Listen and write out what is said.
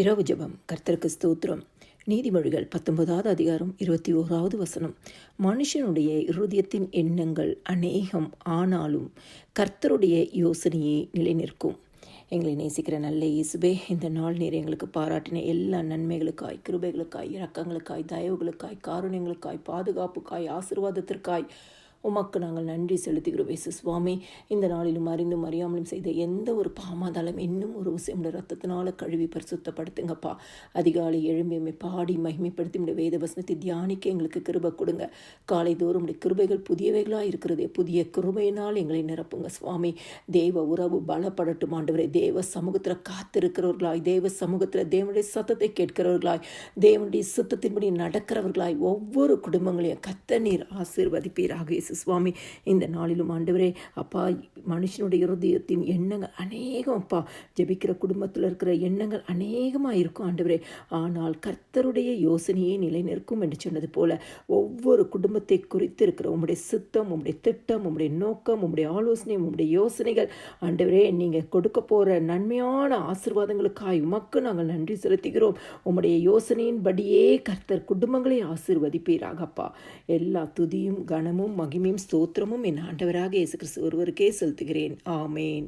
இரவு ஜபம். கர்த்தருக்கு ஸ்தோத்திரம். நீதிமொழிகள் பத்தொன்பதாவது அதிகாரம் இருபத்தி ஓராவது வசனம். மனுஷனுடைய இருதயத்தின் எண்ணங்கள் அநேகம் ஆனாலும் கர்த்தருடைய யோசனையே நிலைநிற்கும். எங்களை நேசிக்கிற நல்ல இயேசுபே இந்த நாள் நீர் எங்களுக்கு பாராட்டின எல்லா நன்மைகளுக்காய் கிருபைகளுக்காய் இரக்கங்களுக்காய் தயவுகளுக்காய் காருண்யங்களுக்காய் பாதுகாப்புக்காய் ஆசீர்வாதத்திற்காய் உமக்கு நாங்கள் நன்றி செலுத்துகிறோம் இயேசு சுவாமி. இந்த நாளிலும் அறிந்தும் அறியாமலும் செய்த எந்த ஒரு பாமாதாலும் இன்னும் ஒரு உசியமுடைய ரத்தத்தினால கழுவி பரிசுத்தப்படுத்துங்கப்பா. அதிகாலை எழும்பியமை பாடி மகிமைப்படுத்தி உடைய வேத வசனத்தை தியானிக்க எங்களுக்கு கிருபை கொடுங்க. காலை தோறும் உடைய கிருபைகள் புதியவைகளாக இருக்கிறதே. புதிய கிருபையினால் எங்களை நிரப்புங்க சுவாமி. தேவ உறவு பலப்படட்டும் ஆண்டவரை. தேவ சமூகத்தில் காத்திருக்கிறவர்களாய் தேவ சமூகத்தில் தேவனுடைய சத்தத்தை கேட்கிறவர்களாய் தேவனுடைய சுத்தத்தின்படி நடக்கிறவர்களாய் ஒவ்வொரு குடும்பங்களையும் கத்த நீர் ஆசீர்வதிப்பீராக இயேசு சுவாமி இந்த நாளிலும் ஆண்டவரே அப்பா மனுஷனுடைய இருதயத்தின் எண்ணங்கள் அநேகம் அப்பா ஜெபிக்கிற குடும்பத்தில் இருக்கிற எண்ணங்கள் அநேகமாக இருக்கும் ஆண்டவரே. ஆனால் கர்த்தருடைய யோசனையே நிலை நிற்கும் என்று சொன்னது போல ஒவ்வொரு குடும்பத்தை குறித்து இருக்கிற உங்களுடைய சித்தம் உங்களுடைய திட்டம் உங்களுடைய நோக்கம் உங்களுடைய ஆலோசனை உங்களுடைய யோசனைகள் ஆண்டவரே நீங்கள் கொடுக்க போகிற நன்மையான ஆசிர்வாதங்களுக்காய் உமக்கு நாங்கள் நன்றி செலுத்துகிறோம். உங்களுடைய யோசனையின்படியே கர்த்தர் குடும்பங்களை ஆசிர்வதிப்பீராகப்பா. எல்லா துதியும் கனமும் மகிமையும் ஸ்தோத்திரமும் என் ஆண்டவராக இயேசு கிறிஸ்து ஒருவருக்கே செலுத்துகிறேன் ஆமேன்